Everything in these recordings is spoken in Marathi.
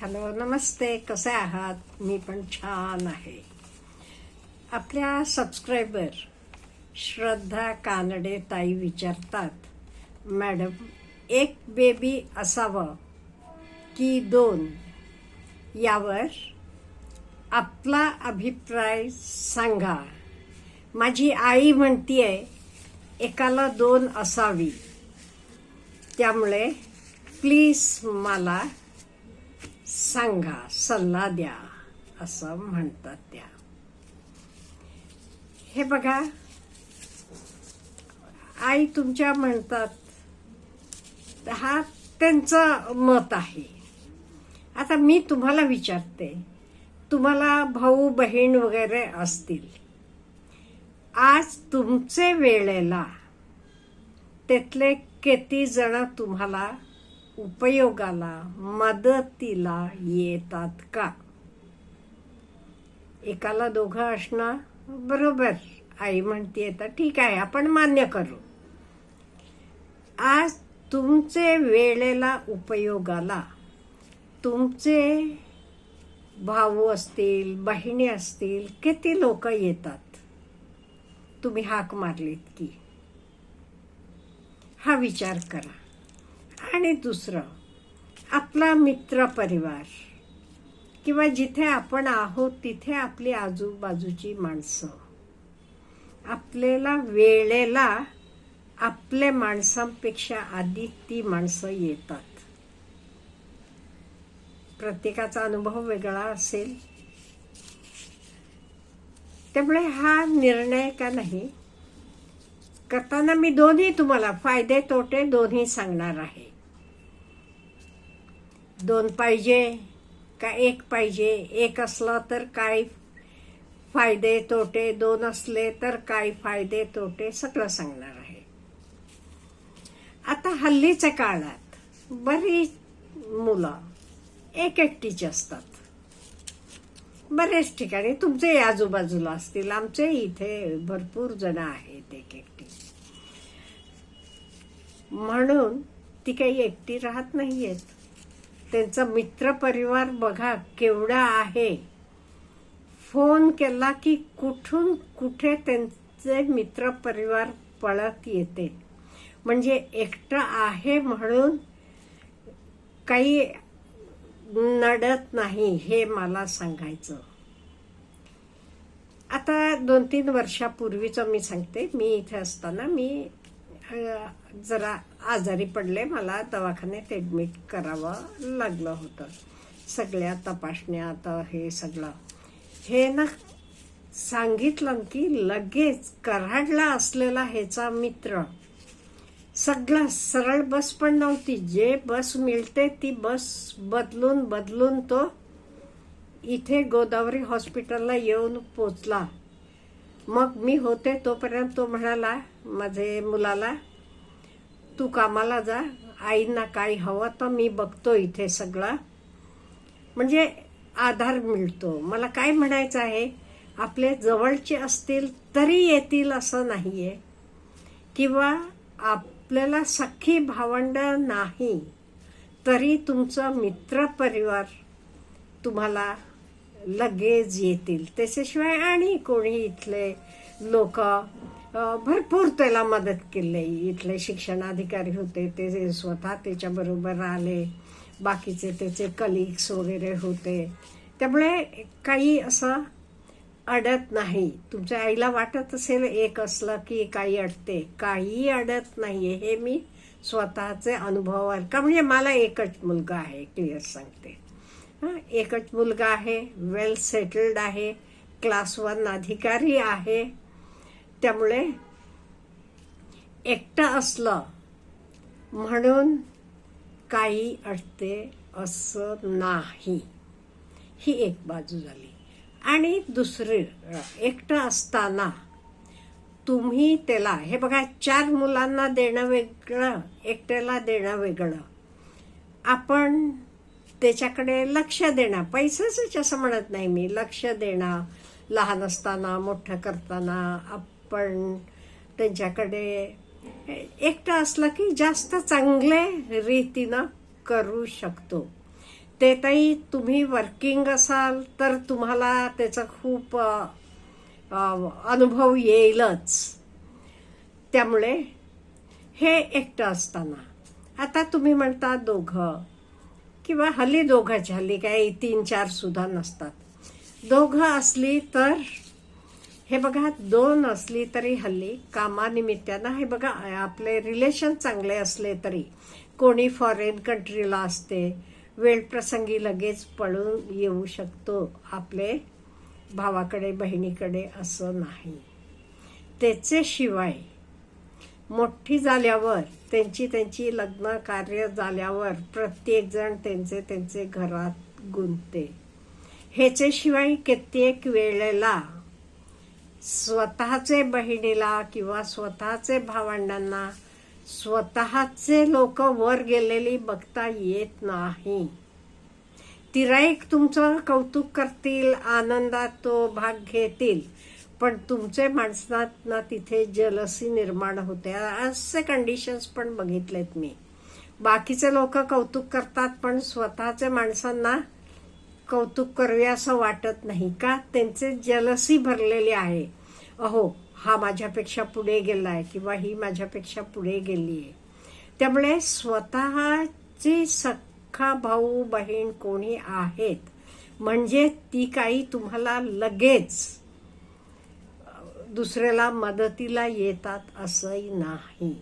हॅलो नमस्ते कसे आहात? मी पण छान आहे. आपल्या सबस्क्रायबर श्रद्धा कानडे ताई विचारतात मॅडम एक बेबी असावं की दोन? यावर आपला अभिप्राय सांगा. माझी आई म्हणतीये एकाला दोन असावी. त्यामुळे प्लीज मला सांगा सल्ला द्या असं म्हणतात त्या. हे बघा आई तुमच्या म्हणतात हा त्यांचं मत आहे. आता मी तुम्हाला विचारते तुम्हाला भाऊ बहीण वगैरे असतील आज तुमचे वेळेला त्यातले किती जण तुम्हाला उपयोगाला मदतीला येतात का? एकाला दोघं असणं बरोबर. आई म्हणते तर ठीक आहे आपण मान्य करू. आज तुमचे वेळेला उपयोगाला तुमचे भाऊ असतील बहिणी असतील किती लोक येतात? तुम्ही हाक मारलीत की. हा विचार करा. आणि दुसरं आपला मित्र परिवार. किंवा जिथे आपण आहोत तिथे आपली आजूबाजूची माणसं. आपल्याला वेळेला आपल्या माणसांपेक्षा आधी ती माणसं येतात. प्रत्येकाचा अनुभव वेगळा असेल. त्यामुळे हा निर्णय का नाही? करताना मी दोन्ही तुम्हाला फायदे तोटे दोन्ही सांगणार आहे. दोन पाहिजे का एक पाहिजे? एक असलं तर काय फायदे तोटे? दोन असले तर काय फायदे तोटे? सगळं सांगणार आहे. आता हल्लीच्या काळात बरीच मुलं एक एकटीची असतात. बरेच ठिकाणी तुमचे आजूबाजूला असतील. आमचे इथे भरपूर जण आहेत एक एकटी म्हणून ती काही एकटी राहत नाहीयेत. त्यांचा मित्र परिवार बघा केवढा आहे. फोन केला की कुठून कुठे त्यांचे मित्र परिवार पळत येते. म्हणजे एकटं आहे म्हणून काही नडत नाही हे मला सांगायचं. आता दोन तीन वर्षापूर्वीचं मी सांगते. मी इथे असताना मी जरा आजारी पडले मला दवाखान्यात ॲडमिट करावं लागलं होतं. सगळ्या तपासण्या आता हे सगळं. हे ना सांगितलं की लगेच कराडला असलेला ह्याचा मित्र. सगळं सरळ बस पण नव्हती. जे बस मिळते ती बस बदलून बदलून तो इथे गोदावरी हॉस्पिटलला येऊन पोचला. मग मी होते तोपर्यंत तो म्हणाला माझे मुलाला तू कामाला जा आईंना काही हवं तर मी बघतो इथे सगळा. म्हणजे आधार मिळतो. मला काय म्हणायचं आहे? आपले जवळचे असतील तरी येतील असं नाही आहे किंवा आपल्याला सख्खी भावंड नाही तरी तुमचा मित्र परिवार तुम्हाला लगेच येतील. त्याच्याशिवाय आणि कोणी इथले लोक भरपूर त्याला मदत केली. इथले शिक्षणाधिकारी होते ते स्वतः त्याच्याबरोबर आले. बाकीचे त्याचे कलिग्स वगैरे होते. त्यामुळे काही असं अडत नाही. तुमच्या आईला वाटत असेल एक असलं की काही अडते. काही अडत नाही हे मी स्वतःचे अनुभवावर का म्हणजे मला एकच मुलगा आहे क्लिअर सांगते. हां एकच मुलगा आहे वेल सेटल्ड आहे क्लास वन अधिकारी आहे. त्यामुळे एकटं असलं म्हणून काही अडते असं नाही. ही एक बाजू झाली. आणि दुसरी एकटं असताना तुम्ही त्याला हे बघा चार मुलांना देणं वेगळं एकट्याला देणं वेगळं. आपण त्याच्याकडे लक्ष देणं पैसाच असं म्हणत नाही मी. लक्ष देणं लहान असताना मोठं करताना आप पण त्यांच्याकडे एकटं असलं की जास्त चांगले रीतीनं करू शकतो. ते ताई तुम्ही वर्किंग असाल तर तुम्हाला त्याचा खूप अनुभव येईलच. त्यामुळे हे एकटं असताना. आता तुम्ही म्हणता दोघं किंवा हल्ली दोघं झाली काही तीन चार सुद्धा नसतात. दोघं असली तर हे बघा दोन असली तरी हल्ली कामानिमित्तानं हे बघा आपले रिलेशन चांगले असले तरी कोणी फॉरेन कंट्रीला असते वेळ प्रसंगी लगेच पळून येऊ शकतो आपले भावाकडे बहिणीकडे असं नाही. त्याचे शिवाय मोठी झाल्यावर त्यांची त्यांची लग्न कार्य झाल्यावर प्रत्येकजण त्यांचे त्यांचे घरात गुंतते. ह्याच्याशिवाय कित्येक वेळेला स्वतःचे बहिणीला किंवा स्वतःचे भावंडांना स्वतःचे लोक वर गेलेली बघता येत नाही. तिराईक तुमचं कौतुक करतील आनंदात तो भाग घेतील पण तुमचे माणसांना तिथे जलसी निर्माण होते. असे कंडिशन्स पण बघितलेत मी. बाकीचे लोक कौतुक करतात पण स्वतःच्या माणसांना कौतुक करूया असं वाटत नाही का? त्यांचे जलसी भरलेले आहे. अहो हा माझ्यापेक्षा पुढे गेला आहे किंवा ही माझ्यापेक्षा पुढे गेली आहे त्यामुळे स्वतःची सख्खा भाऊ बहीण कोणी आहेत? म्हणजे ती काही तुम्हाला लगेच दुसऱ्याला मदतीला येतात असंही नाही.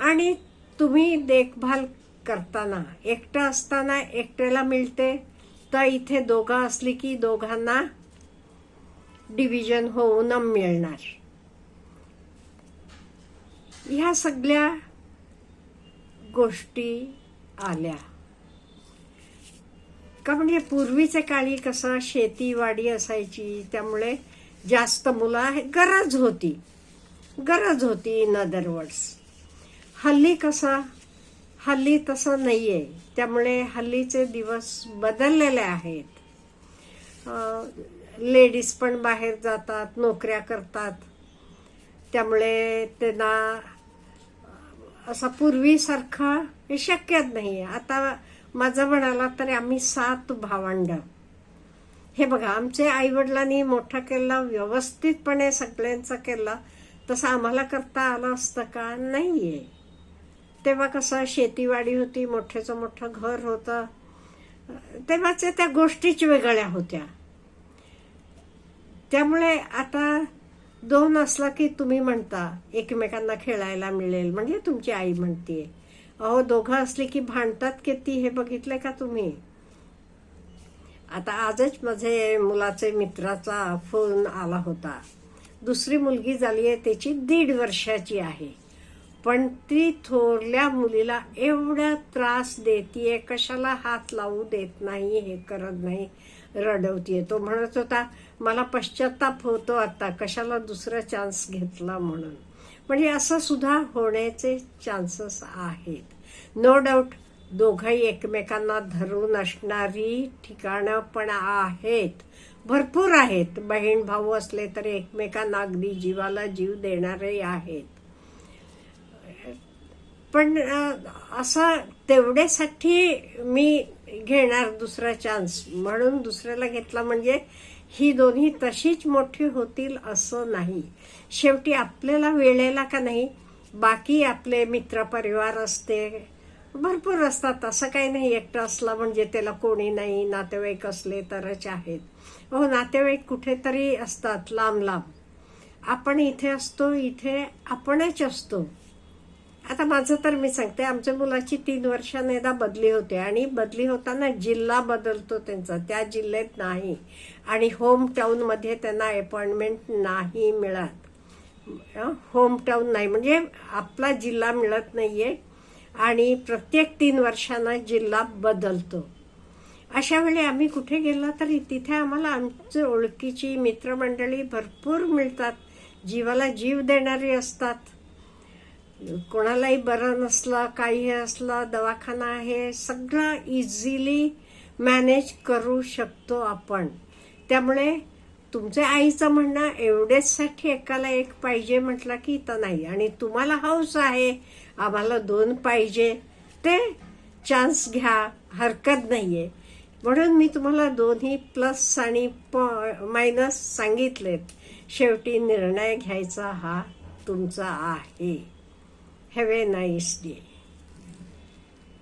आणि तुम्ही देखभाल करताना. एकटं असताना एकट्याला मिळते. तर इथे दोघं असली की दोघांना डिव्हिजन होऊन मिळणार. ह्या सगळ्या गोष्टी आल्या. का म्हणजे पूर्वीचे काळी कसं शेतीवाडी असायची त्यामुळे जास्त मुलं गरज होती. गरज होती इन अदरवर्ड्स हल्ली कसं हल्ली तसं आहे त्यामुळे हल्लीचे दिवस बदललेले आहेत. लेडीज पण बाहेर जातात नोकऱ्या करतात. त्यामुळे त्यांना असा पूर्वीसारखा हे शक्यच नाही आहे आता माझं म्हणाला तरी आम्ही सात भावंड. हे बघा आमचे आईवडिलांनी मोठा केला व्यवस्थितपणे सगळ्यांचा केला तसं आम्हाला करता आलं असतं का? नाही आहे तेव्हा कसं शेतीवाडी होती मोठ्याचं मोठं घर होतं. तेव्हाच्या त्या गोष्टीच वेगळ्या होत्या. त्यामुळे आता दोन असला की तुम्ही म्हणता एकमेकांना खेळायला मिळेल. म्हणजे तुमची आई म्हणते अहो दोघं असले की भांडतात किती हे बघितलं का तुम्ही? आता आजच माझे मुलाचे मित्राचा फोन आला होता. दुसरी मुलगी झाली आहे त्याची दीड वर्षाची आहे. पण ती थोरल्या मुलीला एवढा त्रास देतीये कशाला हात लावू देत नाही हे करत नाही रडवतीये. तो म्हणत होता मला पश्चाताप होतो आता कशाला दुसरा चान्स घेतला म्हणून? म्हणजे असं सुद्धा होण्याचे चान्सेस आहेत. नो डाऊट दोघंही एकमेकांना धरून असणारी ठिकाणं पण आहेत. भरपूर आहेत. बहीण भाऊ असले तरी एकमेकांना अगदी जीवाला जीव देणारे आहेत. पण असं तेवढ्यासाठी मी घेणार दुसरा चान्स म्हणून दुसऱ्याला घेतला म्हणजे ही दोन्ही तशीच मोठी होतील असं नाही. शेवटी आपल्याला वेळेला का नाही बाकी आपले मित्रपरिवार असते भरपूर असतात. असं काही नाही एकटं असला म्हणजे त्याला कोणी नाही नातेवाईक असले तरच आहेत. हो नातेवाईक कुठेतरी असतात लांब लांब. आपण इथे असतो इथे आपणच असतो. आता माझं तर मी सांगते आमच्या मुलाची तीन वर्षाने एकदा बदली होते आणि बदली होताना जिल्हा बदलतो त्यांचा. त्या जिल्ह्यात नाही. आणि होम टाऊनमध्ये त्यांना अपॉइंटमेंट नाही मिळत. होम टाऊन नाही. म्हणजे आपला जिल्हा मिळत नाही आहे आणि प्रत्येक तीन वर्षांना जिल्हा बदलतो. अशा वेळी आम्ही कुठे गेला तरी तिथे आम्हाला आमची ओळखीची मित्रमंडळी भरपूर मिळतात. जीवाला जीव देणारी असतात. कोणालाही बरं नसलं काही असलं दवाखाना आहे सगळं इझिली मॅनेज करू शकतो आपण. त्यामुळे तुमच्या आईचं म्हणणं एवढेचसाठी एकाला एक पाहिजे म्हटलं की तर नाही. आणि तुम्हाला हौस आहे आम्हाला दोन पाहिजे ते चान्स घ्या हरकत नाही आहे म्हणून मी तुम्हाला दोन्ही प्लस आणि मायनस सांगितलेत. शेवटी निर्णय घ्यायचा हा तुमचा आहे. Have a nice day.